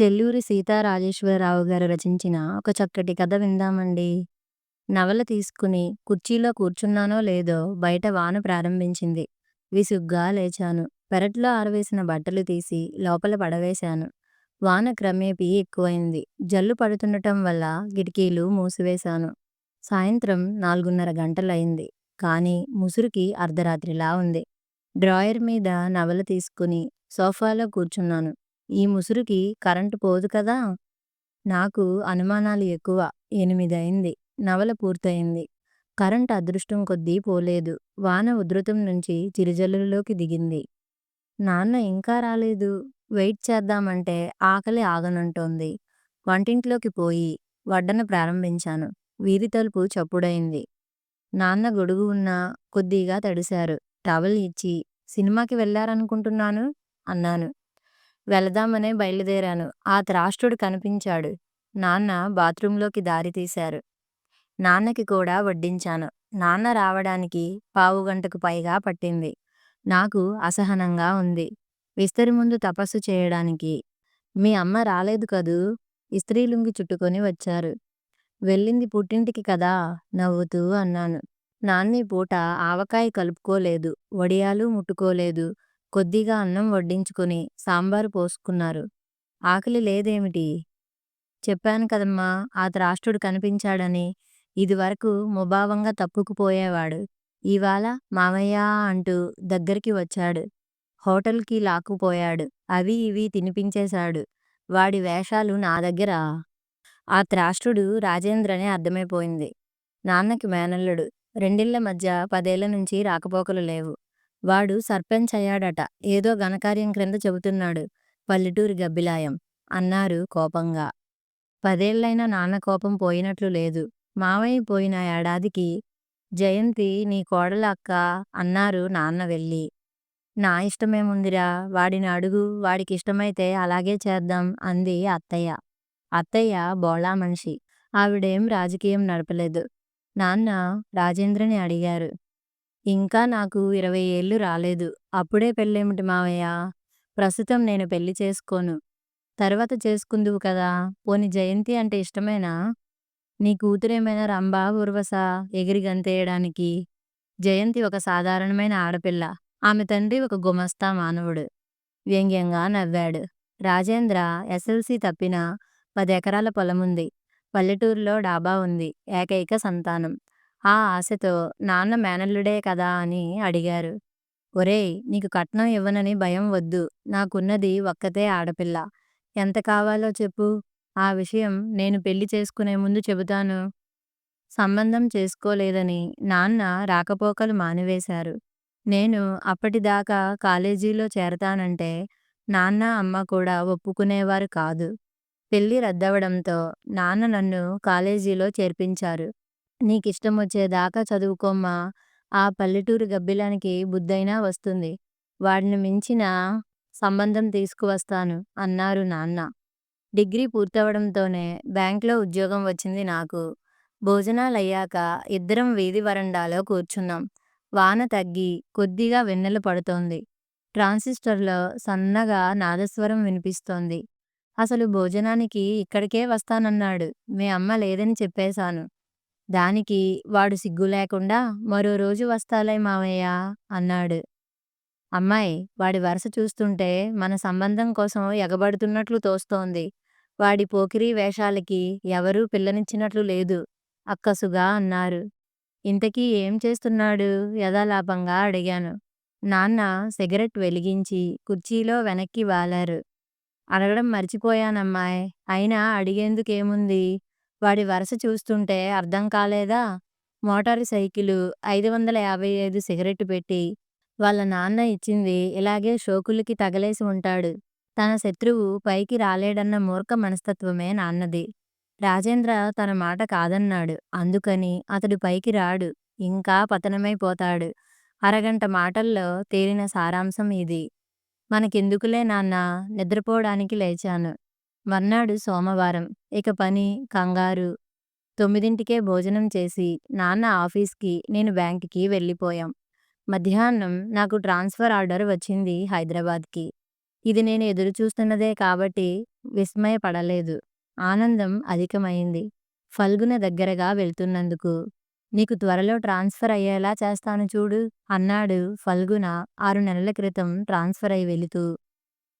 చెల్లూరి సీతారాజేశ్వరరావు గారు రచించిన ఒక చక్కటి కథ విందామండి. నవల తీసుకుని కుర్చీలో కూర్చున్నానో లేదో బయట వాన ప్రారంభించింది. విసుగ్గా లేచాను. పెరట్లో ఆరవేసిన బట్టలు తీసి లోపల పడవేశాను. వాన క్రమేపీ ఎక్కువైంది. జల్లు పడుతుండటం వల్ల కిటికీలు మూసివేశాను. సాయంత్రం నాలుగున్నర గంటలైంది కానీ ముసురుకి అర్ధరాత్రిలా ఉంది. డ్రాయర్ మీద నవల తీసుకుని సోఫాలో కూర్చున్నాను. ఈ ముసురుకి కరెంటు పోదు కదా! నాకు అనుమానాలు ఎక్కువ. ఎనిమిదయింది. నవల పూర్తయింది. కరెంట్ అదృష్టం కొద్దీ పోలేదు. వాన ఉధృతం నుంచి చిరుజల్లుల్లోకి దిగింది. నాన్న ఇంకా రాలేదు. వెయిట్ చేద్దామంటే ఆకలి ఆగనంటోంది. వంటింట్లోకి పోయి వడ్డన ప్రారంభించాను. వీధి తలుపు చప్పుడైంది నాన్న గొడుగు ఉన్నా కొద్దిగా తడిశారు. టవల్ ఇచ్చి సినిమాకి వెళ్ళారనుకుంటున్నాను అన్నాను. వెళదామనే బయలుదేరాను. ఆ త్రాష్టుడు కనిపించాడు. నాన్న బాత్రూంలోకి దారి తీశారు. నాన్నకి కూడా వడ్డించాను. నాన్న రావడానికి పావుగంటకు పైగా పట్టింది. నాకు అసహనంగా ఉంది. విస్తరి ముందు తపస్సు చేయడానికి. మీ అమ్మ రాలేదు కదూ! ఇస్త్రీలుంగి చుట్టుకొని వచ్చారు. వెళ్ళింది పుట్టింటికి కదా! నవ్వుతూ అన్నాను. నాన్నీ పూట ఆవకాయ కలుపుకోలేదు. వడియాలు ముట్టుకోలేదు. కొద్దిగా అన్నం వడ్డించుకుని సాంబారు పోసుకున్నారు. ఆకలి లేదేమిటి? చెప్పాను కదమ్మా ఆ త్రాష్టుడు కనిపించాడని. ఇదివరకు ముభావంగా తప్పుకుపోయేవాడు. ఇవాళ మామయ్య అంటూ దగ్గరికి వచ్చాడు. హోటల్కి లాక్కుపోయాడు. అవీ ఇవీ తినిపించేశాడు. వాడి వేషాలు నా దగ్గర! ఆ త్రాష్టుడు రాజేంద్రనే అర్థమైపోయింది. నాన్నకి మేనల్లుడు. రెండిళ్ళ మధ్య పదేళ్ళ నుంచి రాకపోకలు లేవు. వాడు సర్పంచ్ అయ్యాడట. ఏదో ఘనకార్యం క్రింద చెబుతున్నాడు. పల్లెటూరి గబ్బిలాయం! అన్నారు కోపంగా. పదేళ్ళైనా నాన్న కోపం పోయినట్లు లేదు. మావయ్య పోయిన ఏడాదికి జయంతి నీ కోడలు అక్క అన్నారు నాన్న వెళ్ళి. నా ఇష్టమేముందిరా! వాడిని అడుగు వాడికిష్టమైతే అలాగే చేద్దాం అంది అత్తయ్య. అత్తయ్య బోళా మనిషి. ఆవిడేం రాజకీయం నడపలేదు. నాన్న రాజేంద్రని అడిగారు. ఇంకా నాకు ఇరవై ఏళ్ళు రాలేదు. అప్పుడే పెళ్ళేమిటి మావయ్య ప్రస్తుతం నేను పెళ్ళి చేసుకోను. తర్వాత చేసుకుందువు కదా! పోనీ జయంతి అంటే ఇష్టమేనా? నీ కూతురేమైనా రంభా ఊర్వశా ఎగిరి గంతేయడానికి? జయంతి ఒక సాధారణమైన ఆడపిల్ల. ఆమె తండ్రి ఒక గుమస్తా మానవుడు. వ్యంగ్యంగా నవ్వాడు. రాజేంద్ర ఎస్.ఎల్.సి తప్పిన పదెకరాల పొలముంది. పల్లెటూరిలో డాబా ఉంది. ఏకైక సంతానం. ఆ ఆశతో నాన్న మేనల్లుడే కదా అని అడిగారు. ఒరేయ్! నీకు కట్నం ఇవ్వనని భయం వద్దు. నాకున్నది ఒక్కతే ఆడపిల్ల. ఎంత కావాలో చెప్పు. ఆ విషయం నేను పెళ్ళి చేసుకునే ముందు చెబుతాను. సంబంధం చేసుకోలేదని నాన్న రాకపోకలు మానివేశారు. నేను అప్పటిదాకా కాలేజీలో చేరతానంటే నాన్న అమ్మ కూడా ఒప్పుకునేవారు కాదు. పెళ్ళి రద్దవడంతో నాన్న నన్ను కాలేజీలో చేర్పించారు. నీకిష్టమొచ్చేదాకా చదువుకోమ్మా! ఆ పల్లెటూరి గబ్బిలానికి బుద్ధైనా వస్తుంది. వాడిని మించిన సంబంధం తీసుకువస్తాను అన్నారు నాన్న. డిగ్రీ పూర్తవడంతోనే బ్యాంకులో ఉద్యోగం వచ్చింది నాకు. భోజనాలయ్యాక ఇద్దరం వీధి వరండాలో కూర్చున్నాం. వాన తగ్గి కొద్దిగా వెన్నెల పడుతోంది. ట్రాన్సిస్టర్లో సన్నగా నాదస్వరం వినిపిస్తోంది. అసలు భోజనానికి ఇక్కడికే వస్తానన్నాడు. మీ అమ్మ లేదని చెప్పేశాను. దానికి వాడు సిగ్గు లేకుండా మరో రోజు వస్తాలే మావయ్యా అన్నాడు. అమ్మాయి వాడి వరుస చూస్తుంటే మన సంబంధం కోసం ఎగబడుతున్నట్లు తోస్తోంది. వాడి పోకిరీ వేషాలకి ఎవరూ పిల్లనిచ్చినట్లు లేదు అక్కసుగా అన్నారు. ఇంతకీ ఏం చేస్తున్నాడు? యథాలాపంగా అడిగాను. నాన్న సిగరెట్ వెలిగించి కుర్చీలో వెనక్కి వాలారు. అడగడం మర్చిపోయానమ్మాయ్! అయినా అడిగేందుకేముంది? వాడి వరస చూస్తుంటే అర్థం కాలేదా? మోటారు సైకిలు ఐదు వందల యాభై ఐదు సిగరెట్ పెట్టి వాళ్ళ నాన్న ఇచ్చింది ఇలాగే షోకులకి తగలేసి ఉంటాడు. తన శత్రువు పైకి రాలేడన్న మూర్ఖ మనస్తత్వమే నాన్నది. రాజేంద్ర తన మాట కాదన్నాడు. అందుకని అతడు పైకి రాడు. ఇంకా పతనమైపోతాడు. అరగంట మాటల్లో తేలిన సారాంశం ఇది. మనకెందుకులే నాన్న నిద్రపోవడానికి లేచాను. మర్నాడు సోమవారం. ఇక పని, కంగారు. తొమ్మిదింటికే భోజనం చేసి నాన్న ఆఫీస్కి నేను బ్యాంకుకి వెళ్ళిపోయాం. మధ్యాహ్నం నాకు ట్రాన్స్ఫర్ ఆర్డర్ వచ్చింది హైదరాబాద్కి. ఇది నేను ఎదురుచూస్తున్నదే కాబట్టి విస్మయపడలేదు. ఆనందం అధికమైంది. ఫల్గున దగ్గరగా వెళ్తున్నందుకు. నీకు త్వరలో ట్రాన్స్‌ఫర్ అయ్యేలా చేస్తాను చూడు అన్నాడు ఫల్గున ఆరు నెలల క్రితం ట్రాన్స్‌ఫర్ అయి వెళుతూ.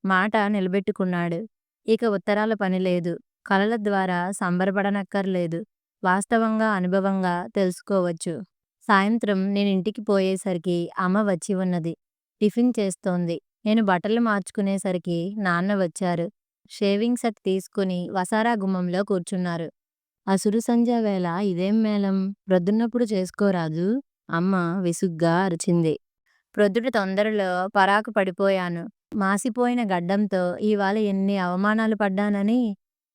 మాట నిలబెట్టుకున్నాడు. ఇక ఉత్తరాల పని లేదు. కలల ద్వారా సంబరపడనక్కర్లేదు. వాస్తవంగా అనుభవంగా తెలుసుకోవచ్చు. సాయంత్రం నేనింటికి పోయేసరికి అమ్మ వచ్చి ఉన్నది. టిఫిన్ చేస్తోంది. నేను బట్టలు మార్చుకునేసరికి నాన్న వచ్చారు. షేవింగ్ సెట్ తీసుకుని వసారా గుమ్మంలో కూర్చున్నారు. అసురు సంధ్య వేళ ఇదేం మేళం? ప్రొద్దున్నప్పుడు చేసుకోరాదు అమ్మ విసుగ్గా అరిచింది. ప్రొద్దుట తొందరలో పరాకు పడిపోయాను. మాసిపోయిన గడ్డంతో ఇవాళ ఎన్ని అవమానాలు పడ్డానని.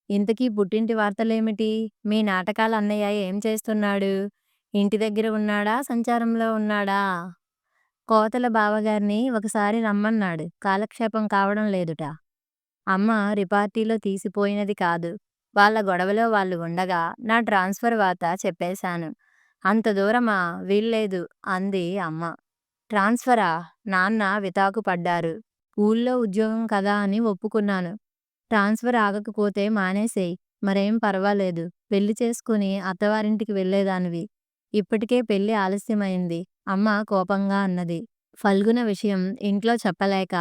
ఇంతకీ పుట్టింటి వార్తలేమిటి? మీ నాటకాల అన్నయ్య ఏం చేస్తున్నాడు? ఇంటి దగ్గర ఉన్నాడా? సంచారంలో ఉన్నాడా? కోతల బావగారిని ఒకసారి రమ్మన్నాడు. కాలక్షేపం కావడం లేదుట. అమ్మ రిపార్టీలో తీసిపోయినది కాదు. వాళ్ళ గొడవలో వాళ్ళు ఉండగా నా ట్రాన్స్‌ఫర్ వార్త చెప్పేశాను. అంత దూరమా? వీల్లేదు అంది అమ్మ. ట్రాన్స్‌ఫరా? నాన్న వితాకు పడ్డారు. ఊళ్ళో ఉద్యోగం కదా అని ఒప్పుకున్నాను. ట్రాన్స్‌ఫర్ ఆగకపోతే మానేసేయ్. మరేం పర్వాలేదు. పెళ్ళి చేసుకుని అత్తవారింటికి వెళ్ళేదానివి. ఇప్పటికే పెళ్ళి ఆలస్యమైంది అమ్మ కోపంగా అన్నది. ఫల్గుణ విషయం ఇంట్లో చెప్పలేక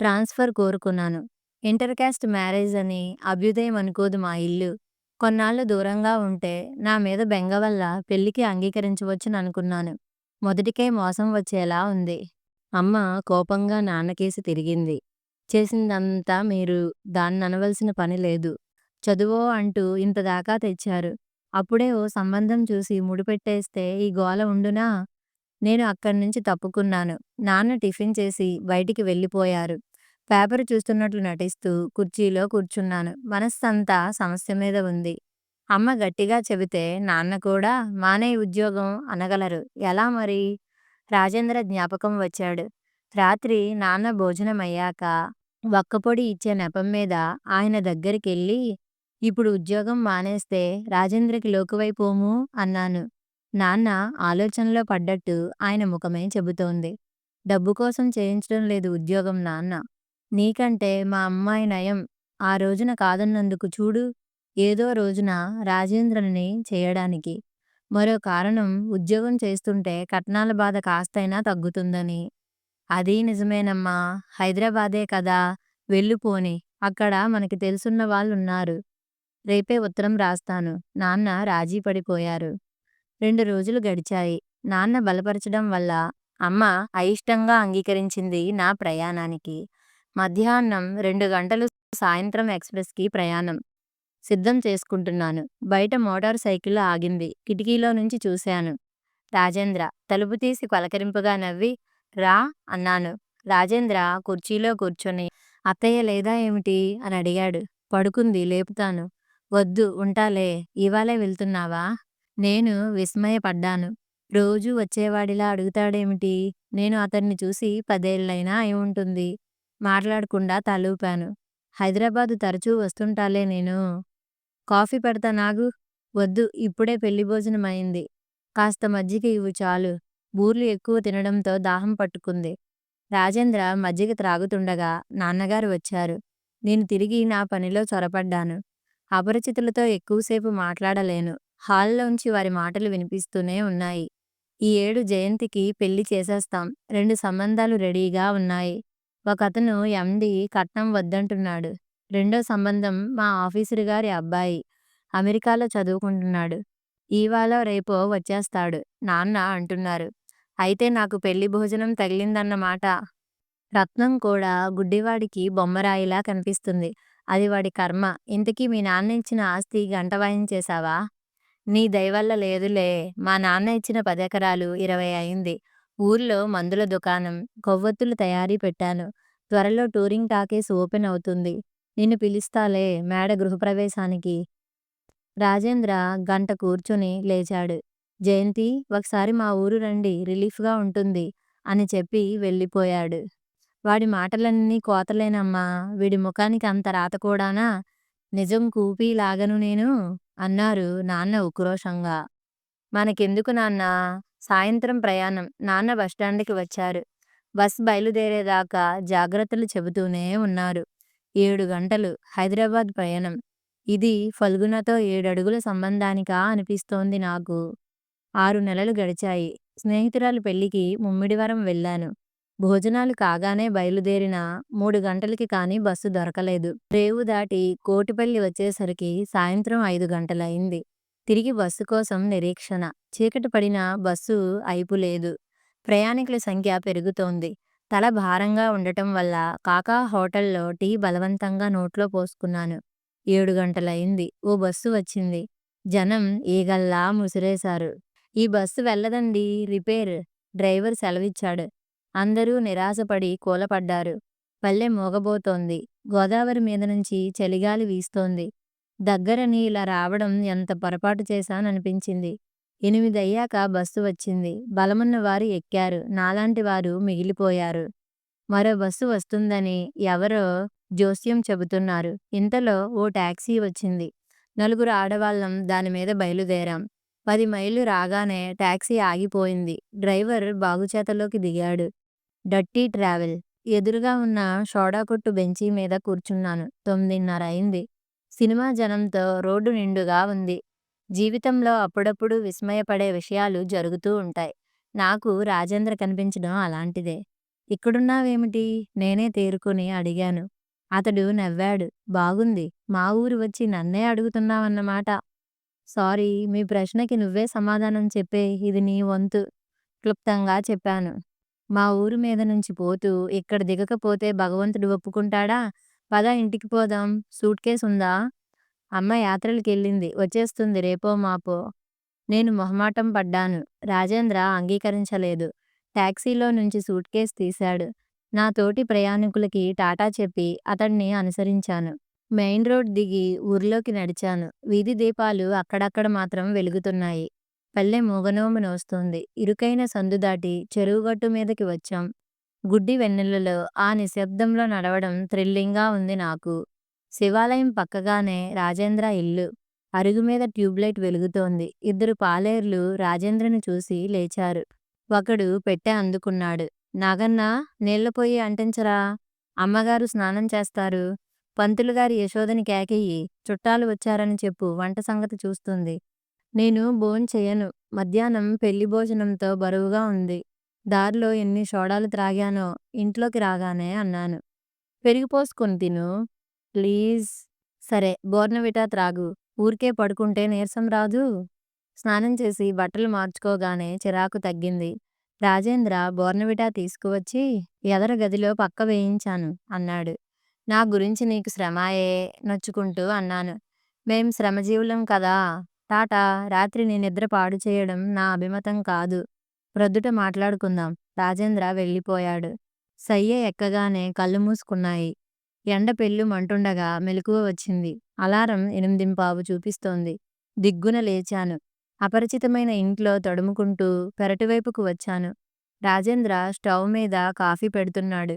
ట్రాన్స్‌ఫర్ కోరుకున్నాను. ఇంటర్ కాస్ట్ మ్యారేజ్ అని అభ్యుదయం అనుకోదు మా ఇల్లు. కొన్నాళ్ళు దూరంగా ఉంటే నా మీద బెంగ వల్ల పెళ్ళికి అంగీకరించవచ్చుననుకున్నాను. మొదటికే మోసం వచ్చేలా ఉంది. అమ్మ కోపంగా నాన్నకేసి తిరిగింది. చేసిందంతా మీరు. దాన్ననవలసిన పని లేదు. చదువో అంటూ ఇంతదాకా తెచ్చారు. అప్పుడే ఓ సంబంధం చూసి ముడిపెట్టేస్తే ఈ గోల ఉండునా? నేను అక్కడ్నుంచి తప్పుకున్నాను. నాన్న టిఫిన్ చేసి బయటికి వెళ్ళిపోయారు. పేపరు చూస్తున్నట్లు నటిస్తూ కుర్చీలో కూర్చున్నాను. మనస్సంతా సమస్య మీద ఉంది. అమ్మ గట్టిగా చెబితే నాన్న కూడా మానేయ్ ఉద్యోగం అనగలరు. ఎలా మరి? రాజేంద్ర జ్ఞాపకం వచ్చాడు. రాత్రి నాన్న భోజనమయ్యాక వక్కపొడి ఇచ్చే నెపం మీద ఆయన దగ్గరికెళ్ళి ఇప్పుడు ఉద్యోగం మానేస్తే రాజేంద్రకి లోకువైపోమూ అన్నాను. నాన్న ఆలోచనలో పడ్డట్టు ఆయన ముఖమే చెబుతోంది. డబ్బు కోసం చేయించడం లేదు ఉద్యోగం నాన్న. నీకంటే మా అమ్మాయి నయం. ఆ రోజున కాదన్నందుకు చూడు. ఏదో రోజున రాజేంద్రని చేయడానికి. మరో కారణం ఉద్యోగం చేస్తుంటే కట్నాల బాధ కాస్తైనా తగ్గుతుందని. అదీ నిజమేనమ్మా. హైదరాబాదే కదా! వెళ్ళిపోని అక్కడ మనకి తెలుసున్న వాళ్ళున్నారు. రేపే ఉత్తరం రాస్తాను. నాన్న రాజీ పడిపోయారు. రెండు రోజులు గడిచాయి. నాన్న బలపరచడం వల్ల అమ్మ అయిష్టంగా అంగీకరించింది నా ప్రయాణానికి. మధ్యాహ్నం రెండు గంటలు సాయంత్రం ఎక్స్‌ప్రెస్‌కి ప్రయాణం. సిద్ధం చేసుకుంటున్నాను. బయట మోటార్ సైకిల్ ఆగింది. కిటికీలో నుంచి చూశాను. రాజేంద్ర తలుపు తీసి పలకరింపుగా నవ్వి రా అన్నాను. రాజేంద్ర కుర్చీలో కూర్చొని అత్తయ్య లేదా ఏమిటి? అని అడిగాడు. పడుకుంది లేపుతాను. వద్దు ఉంటాలే. ఇవాళే వెళ్తున్నావా? నేను విస్మయపడ్డాను. రోజూ వచ్చేవాడిలా అడుగుతాడేమిటి? నేను అతన్ని చూసి పదేళ్ళైనా అయి ఉంటుంది. మాట్లాడకుండా తలూపాను. హైదరాబాదు తరచూ వస్తుంటాలే నేను. కాఫీ పెడతానాగు. వద్దు ఇప్పుడే పెళ్ళి భోజనం అయింది. కాస్త మజ్జిగ ఇవ్వు చాలు. బూర్లు ఎక్కువ తినడంతో దాహం పట్టుకుంది. రాజేంద్ర మజ్జిగ త్రాగుతుండగా నాన్నగారు వచ్చారు. నేను తిరిగి నా పనిలో చొరపడ్డాను. అపరిచితులతో ఎక్కువసేపు మాట్లాడలేను. హాల్లోంచి వారి మాటలు వినిపిస్తూనే ఉన్నాయి. ఈ ఏడు జయంతికి పెళ్ళి చేసేస్తాం. రెండు సంబంధాలు రెడీగా ఉన్నాయి. ఒకతను ఎండి కట్నం వద్దంటున్నాడు. రెండో సంబంధం మా ఆఫీసరుగారి అబ్బాయి. అమెరికాలో చదువుకుంటున్నాడు. ఈవాళ రేపో వచ్చేస్తాడు నాన్న అంటున్నారు. అయితే నాకు పెళ్ళి భోజనం తగిలిందన్నమాట. రత్నం కూడా గుడ్డివాడికి బొమ్మరాయిలా కనిపిస్తుంది. అది వాడి కర్మ. ఇంతకీ మీ నాన్న ఇచ్చిన ఆస్తి గంట వాయించేశావా? నీ దయవల్ల లేదులే. మా నాన్న ఇచ్చిన పదెకరాలు ఇరవై అయింది. ఊర్లో మందుల దుకాణం, కొవ్వొత్తులు తయారీ పెట్టాను. త్వరలో టూరింగ్ టాకేస్ ఓపెన్ అవుతుంది. నిన్ను పిలుస్తాలే మేడ గృహప్రవేశానికి. రాజేంద్ర గంట కూర్చుని లేచాడు. జయంతి ఒకసారి మా ఊరు రండి రిలీఫ్‌గా ఉంటుంది అని చెప్పి వెళ్ళిపోయాడు. వాడి మాటలన్నీ కోతలేనమ్మా. వీడి ముఖానికి అంత రాత కూడానా? నిజం కూపీ లాగను నేను అన్నారు నాన్న ఉక్రోషంగా. మనకెందుకు నాన్న సాయంత్రం ప్రయాణం. నాన్న బస్టాండ్కి వచ్చారు. బస్ బయలుదేరేదాకా జాగ్రత్తలు చెబుతూనే ఉన్నారు. ఏడు గంటలు హైదరాబాద్ ప్రయాణం. ఇది ఫల్గునతో ఏడడుగుల సంబంధానికా అనిపిస్తోంది నాకు. ఆరు నెలలు గడిచాయి. స్నేహితురాలు పెళ్ళికి ముమ్మిడివరం వెళ్ళాను. భోజనాలు కాగానే బయలుదేరిన మూడు గంటలకి కానీ బస్సు దొరకలేదు. రేవు దాటి కోటిపల్లి వచ్చేసరికి సాయంత్రం ఐదు గంటలయింది. తిరిగి బస్సు కోసం నిరీక్షణ. చీకటి పడిన బస్సు అయిపులేదు. ప్రయాణికుల సంఖ్య పెరుగుతోంది. తల భారంగా ఉండటం వల్ల కాకా హోటల్లో టీ బలవంతంగా నోట్లో పోసుకున్నాను. ఏడు గంటలయింది. ఓ బస్సు వచ్చింది. జనం ఈగల్లా ముసిరేశారు. ఈ బస్సు వెళ్ళదండి రిపేర్ డ్రైవర్ సెలవిచ్చాడు. అందరూ నిరాశపడి కూలపడ్డారు. పల్లె మూగబోతోంది. గోదావరి మీద నుంచి చలిగాలి వీస్తోంది. దగ్గరని ఇలా రావడం ఎంత పొరపాటు చేశాననిపించింది. ఎనిమిదయ్యాక బస్సు వచ్చింది. బలమున్నవారు ఎక్కారు. నాలాంటి వారు మిగిలిపోయారు. మరో బస్సు వస్తుందని ఎవరో జోస్యం చెబుతున్నారు. ఇంతలో ఓ టాక్సీ వచ్చింది. నలుగురు ఆడవాళ్ళం దానిమీద బయలుదేరాం. పది మైళ్ళు రాగానే టాక్సీ ఆగిపోయింది. డ్రైవర్ బాగుచేతలోకి దిగాడు. డట్టి ట్రావెల్. ఎదురుగా ఉన్న సోడా కొట్టు బెంచీ మీద కూర్చున్నాను. తొమ్మిదిన్నర అయింది. సినిమా జనంతో రోడ్డు నిండుగా ఉంది. జీవితంలో అప్పుడప్పుడు విస్మయపడే విషయాలు జరుగుతూ ఉంటాయి. నాకు రాజేంద్ర కనిపించడం అలాంటిదే. ఇక్కడున్నావేమిటి? నేనే తేరుకుని అడిగాను. అతడు నవ్వాడు. బాగుంది. మా ఊరు వచ్చి నన్నే అడుగుతున్నావన్నమాట. సారీ మీ ప్రశ్నకి నువ్వే సమాధానం చెప్పేయ్ ఇది నీ వంతు క్లుప్తంగా చెప్పాను. మా ఊరు మీద నుంచి పోతూ ఇక్కడ దిగకపోతే భగవంతుడు ఒప్పుకుంటాడా? పద ఇంటికి పోదాం. సూట్ కేస్ ఉందా? అమ్మ యాత్రలకెళ్ళింది. వచ్చేస్తుంది రేపో మాపో. నేను మొహమాటం పడ్డాను. రాజేంద్ర అంగీకరించలేదు. టాక్సీలో నుంచి సూట్ కేస్ తీశాడు. నా తోటి ప్రయాణికులకి టాటా చెప్పి అతడిని అనుసరించాను. మెయిన్ రోడ్ దిగి ఊర్లోకి నడిచాను. వీధి దీపాలు అక్కడక్కడ మాత్రం వెలుగుతున్నాయి. పల్లె మూగనోము నోస్తోంది. ఇరుకైన సందు దాటి చెరువుగట్టు మీదకి వచ్చాం. గుడ్డి వెన్నెలలో ఆ నిశ్శబ్దంలో నడవడం థ్రిల్లింగ్గా ఉంది నాకు. శివాలయం పక్కగానే రాజేంద్ర ఇల్లు. అరుగుమీద ట్యూబ్లైట్ వెలుగుతోంది. ఇద్దరు పాలేర్లు రాజేంద్రని చూసి లేచారు. ఒకడు పెట్టె అందుకున్నాడు. నాగన్నా నీళ్ళపొయ్యి అంటించరా. అమ్మగారు స్నానం చేస్తారు. పంతులుగారి యశోదని కేకెయ్యి. చుట్టాలు వచ్చారని చెప్పు వంట సంగతి చూస్తుంది. నేను భోంచెయ్యను. మధ్యాహ్నం పెళ్ళి భోజనంతో బరువుగా ఉంది. దారిలో ఎన్ని సోడాలు త్రాగానో ఇంట్లోకి రాగానే అన్నాను. పెరిగిపోసుకొని తిను. ప్లీజ్. సరే బోర్నవిటా త్రాగు. ఊరికే పడుకుంటే నీరసం రాదు స్నానం చేసి బట్టలు మార్చుకోగానే చిరాకు తగ్గింది. రాజేంద్ర బోర్నవిటా తీసుకువచ్చి ఎదర గదిలో పక్క వేయించాను అన్నాడు. నా గురించి నీకు శ్రమాయే నొచ్చుకుంటూ అన్నాను. మేం శ్రమజీవులం కదా. టాటా రాత్రి నీ నిద్ర పాడు చేయడం నా అభిమతం కాదు. ప్రొద్దుట మాట్లాడుకుందాం. రాజేంద్ర వెళ్ళిపోయాడు. సయ్య ఎక్కగానే కళ్ళు మూసుకున్నాయి. ఎండ పెళ్ళు మంటుండగా మెలకువ వచ్చింది. అలారం ఎనిమిదింపావు చూపిస్తోంది. దిగ్గున లేచాను. అపరిచితమైన ఇంట్లో తడుముకుంటూ పెరటివైపుకు వచ్చాను. రాజేంద్ర స్టవ్ మీద కాఫీ పెడుతున్నాడు.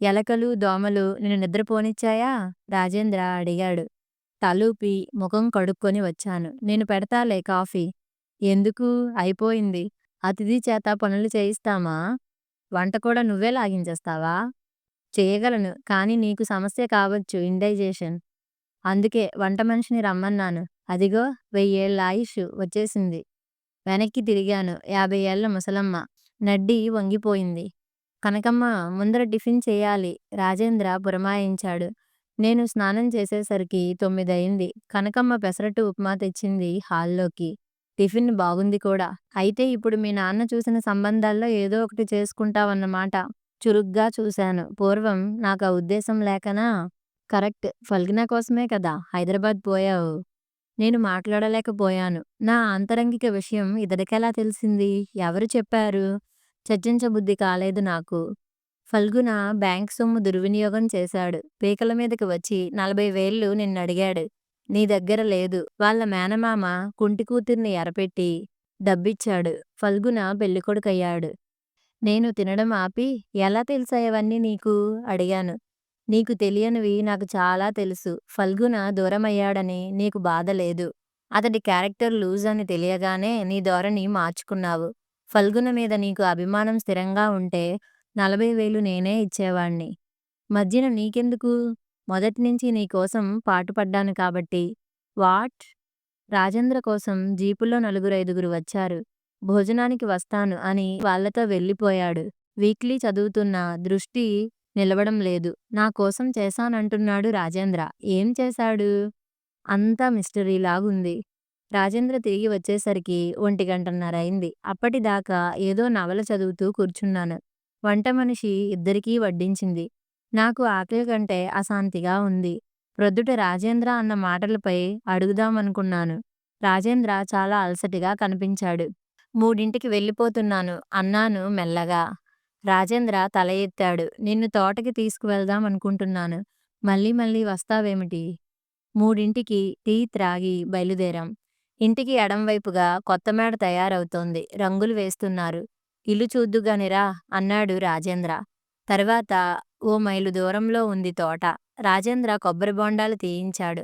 ఎలకలు, దోమలు నిన్ను నిద్రపోనిచ్చాయా? రాజేంద్ర అడిగాడు. తలూపి ముఖం కడుక్కొని వచ్చాను. నేను పెడతాలే కాఫీ. ఎందుకు? అయిపోయింది. అతిథి చేత పనులు చేయిస్తామా? వంట కూడా నువ్వే లాగించేస్తావా? చేయగలను. కానీ నీకు సమస్య కావచ్చు ఇండైజేషన్. అందుకే వంటమనిషిని రమ్మన్నాను. అదిగో వెయ్యేళ్ళ ఆయుష్ వచ్చేసింది. వెనక్కి తిరిగాను. యాభై ఏళ్ళ ముసలమ్మ. నడ్డి వంగిపోయింది. కనకమ్మ ముందర టిఫిన్ చెయ్యాలి రాజేంద్ర పురమాయించాడు. నేను స్నానం చేసేసరికి తొమ్మిదయింది. కనకమ్మ పెసరట్టు ఉప్మా తెచ్చింది హాల్లోకి. టిఫిన్ బాగుంది కూడా. అయితే ఇప్పుడు మీ నాన్న చూసిన సంబంధాల్లో ఏదో ఒకటి చేసుకుంటావన్నమాట. చురుగ్గా చూశాను. పూర్వం నాకా ఉద్దేశం లేకనా? కరెక్ట్. ఫల్గుణ కోసమే కదా హైదరాబాద్ పోయావు. నేను మాట్లాడలేకపోయాను. నా ఆంతరంగిక విషయం ఇతడికెలా తెలిసింది? ఎవరు చెప్పారు? చర్చించబుద్ధి కాలేదు నాకు. ఫల్గుణ బ్యాంక్ సొమ్ము దుర్వినియోగం చేశాడు. పీకల మీదకి వచ్చి నలభై వేళ్ళు నిన్నడిగాడు. నీ దగ్గర లేదు. వాళ్ళ మేనమామ కుంటి కూతుర్ని ఎరపెట్టి డబ్బిచ్చాడు. ఫల్గుణ పెళ్ళికొడుకయ్యాడు. నేను తినడం ఆపి ఎలా తెలిసాయవన్నీ నీకు? అడిగాను. నీకు తెలియనివి నాకు చాలా తెలుసు. ఫల్గుణ దూరమయ్యాడని నీకు బాధ లేదు. అతడి క్యారెక్టర్ లూజ్ అని తెలియగానే నీ ధోరణి మార్చుకున్నావు. ఫల్గుణ మీద నీకు అభిమానం స్థిరంగా ఉంటే నలభై వేలు నేనే ఇచ్చేవాణ్ణి. మధ్యన నీకెందుకు? మొదట్నించీ నీకోసం పాటుపడ్డాను కాబట్టి. వాట్? రాజేంద్ర కోసం జీపులో నలుగురైదుగురు వచ్చారు. భోజనానికి వస్తాను అని వాళ్ళతో వెళ్ళిపోయాడు. వీక్లీ చదువుతున్న దృష్టి నిలవడం లేదు. నా కోసం చేశానంటున్నాడు రాజేంద్ర. ఏం చేశాడు? అంతా మిస్టరీలాగుంది. రాజేంద్ర తిరిగి వచ్చేసరికి ఒంటిగంటన్నరయింది. అప్పటిదాకా ఏదో నవల చదువుతూ కూర్చున్నాను. వంట మనిషి ఇద్దరికీ వడ్డించింది. నాకు ఆకలి కంటే అశాంతిగా ఉంది. ప్రొద్దుట రాజేంద్ర అన్న మాటలపై అడుగుదామనుకున్నాను. రాజేంద్ర చాలా అలసటిగా కనిపించాడు. మూడింటికి వెళ్ళిపోతున్నాను అన్నాను మెల్లగా. రాజేంద్ర తల ఎత్తాడు. నిన్ను తోటకి తీసుకువెళ్దాం అనుకుంటున్నాను. మళ్ళీ మళ్ళీ వస్తావేమిటి? మూడింటికి టీ త్రాగి బయలుదేరాం. ఇంటికి ఎడంవైపుగా కొత్త మేడ తయారవుతోంది. రంగులు వేస్తున్నారు. ఇల్లు చూద్దుగానిరా అన్నాడు రాజేంద్ర. తర్వాత ఓ మైలు దూరంలో ఉంది తోట. రాజేంద్ర కొబ్బరి బొండాలు తీయించాడు.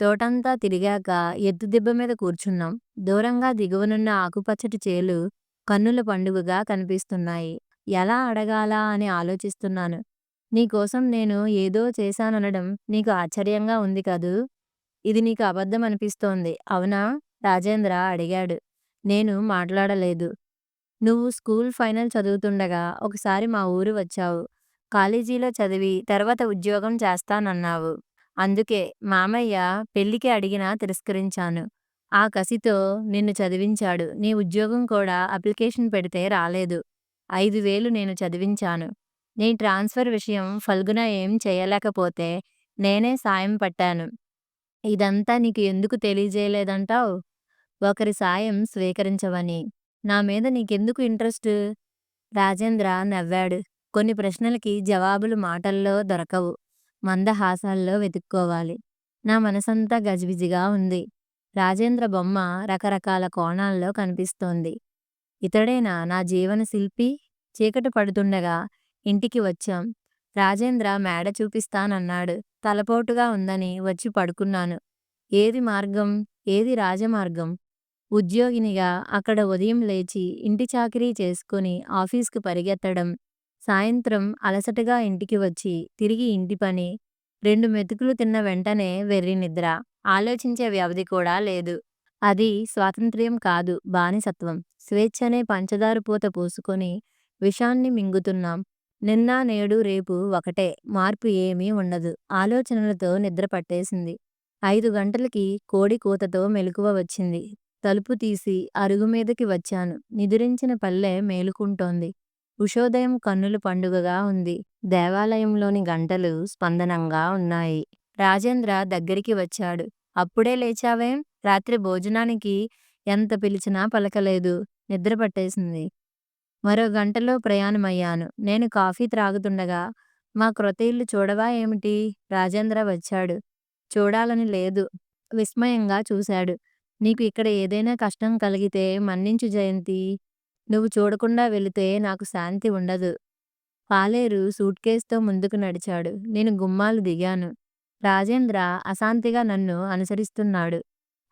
తోటంతా తిరిగాక ఎత్తుదిబ్బ మీద కూర్చున్నాం. దూరంగా దిగువనున్న ఆకుపచ్చటి చేలు కన్నుల పండుగగా కనిపిస్తున్నాయి. ఎలా అడగాలా అని ఆలోచిస్తున్నాను. నీకోసం నేను ఏదో చేశాననడం నీకు ఆశ్చర్యంగా ఉంది కదూ? ఇది నీకు అబద్ధం అనిపిస్తోంది. అవునా? రాజేంద్ర అడిగాడు. నేను మాట్లాడలేదు. నువ్వు స్కూల్ ఫైనల్ చదువుతుండగా ఒకసారి మా ఊరు వచ్చావు. కాలేజీలో చదివి తర్వాత ఉద్యోగం చేస్తానన్నావు. అందుకే మామయ్య పెళ్ళికి అడిగినా తిరస్కరించాను. ఆ కసితో నిన్ను చదివించాడు. నీ ఉద్యోగం కూడా అప్లికేషన్ పెడితే రాలేదు. ఐదు వేలు నేను చదివించాను. నీ ట్రాన్స్ఫర్ విషయం ఫల్గున ఏం చేయలేకపోతే నేనే సాయం పట్టాను. ఇదంతా నీకు ఎందుకు తెలియజేయలేదంటావ్? ఒకరి సాయం స్వీకరించవని. నా మీద నీకెందుకు ఇంట్రెస్టు? రాజేంద్ర నవ్వాడు. కొన్ని ప్రశ్నలకి జవాబులు మాటల్లో దొరకవు. మందహాసాల్లో వెతుక్కోవాలి. నా మనసంతా గజిబిజిగా ఉంది. రాజేంద్ర బొమ్మ రకరకాల కోణాల్లో కనిపిస్తోంది. ఇతడేనా నా జీవన శిల్పి? చీకటి పడుతుండగా ఇంటికి వచ్చాం. రాజేంద్ర మేడ చూపిస్తానన్నాడు. తలపోటుగా ఉందని వచ్చి పడుకున్నాను. ఏది మార్గం? ఏది రాజమార్గం? ఉద్యోగినిగా అక్కడ ఉదయం లేచి ఇంటి చాకిరీ చేసుకుని ఆఫీసుకి పరిగెత్తడం, సాయంత్రం అలసటగా ఇంటికి వచ్చి తిరిగి ఇంటి పని, రెండు మెతుకులు తిన్న వెంటనే వెర్రి నిద్ర ఆలోచించే వ్యవధి కూడా లేదు. అది స్వాతంత్ర్యం కాదు బానిసత్వం. స్వేచ్ఛనే పంచదార పూత పూసుకొని విషాన్ని మింగుతున్నాం. నిన్న నేడు రేపు ఒకటే. మార్పు ఏమీ ఉండదు. ఆలోచనలతో నిద్ర పట్టేసింది. ఐదు గంటలకి కోడి కూతతో మెలకువ వచ్చింది. తలుపు తీసి అరుగు మీదకి వచ్చాను. నిదురించిన పల్లె మేలుకుంటోంది. ఉషోదయం కన్నుల పండుగగా ఉంది. దేవాలయంలోని గంటలు స్పందనంగా ఉన్నాయి. రాజేంద్ర దగ్గరికి వచ్చాడు. అప్పుడే లేచావేం? రాత్రి భోజనానికి ఎంత పిలిచినా పలకలేదు. నిద్ర పట్టేసింది. మరో గంటలో ప్రయాణమయ్యాను. నేను కాఫీ త్రాగుతుండగా మా క్రొత్త ఇల్లు చూడవా ఏమిటి? రాజేంద్ర వచ్చాడు. చూడాలని లేదు. విస్మయంగా చూశాడు. నీకు ఇక్కడ ఏదైనా కష్టం కలిగితే మన్నించు జయంతి. నువ్వు చూడకుండా వెళితే నాకు శాంతి ఉండదు. పాలేరు సూట్ కేసుతో ముందుకు నడిచాడు. నేను గుమ్మాలు దిగాను. రాజేంద్ర అశాంతిగా నన్ను అనుసరిస్తున్నాడు.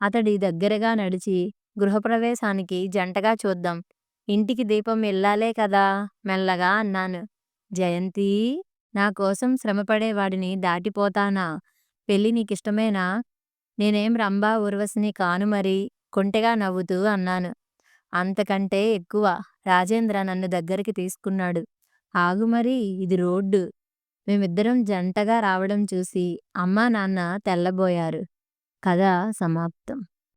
అతడి దగ్గరగా నడిచి గృహప్రవేశానికి జంటగా చూద్దాం. ఇంటికి దీపం వెళ్ళాలే కదా మెల్లగా అన్నాను. జయంతీ! నా కోసం శ్రమపడేవాడిని దాటిపోతానా? పెళ్ళి నీకిష్టమేనా? నేనేం రంభా ఊర్వశిని కాను మరి కొంటెగా నవ్వుతూ అన్నాను. అంతకంటే ఎక్కువ. రాజేంద్ర నన్ను దగ్గరికి తీసుకున్నాడు. ఆగు మరి ఇది రోడ్డు. మేమిద్దరం జంటగా రావడం చూసి అమ్మా నాన్న తెల్లబోయారు. కథ సమాప్తం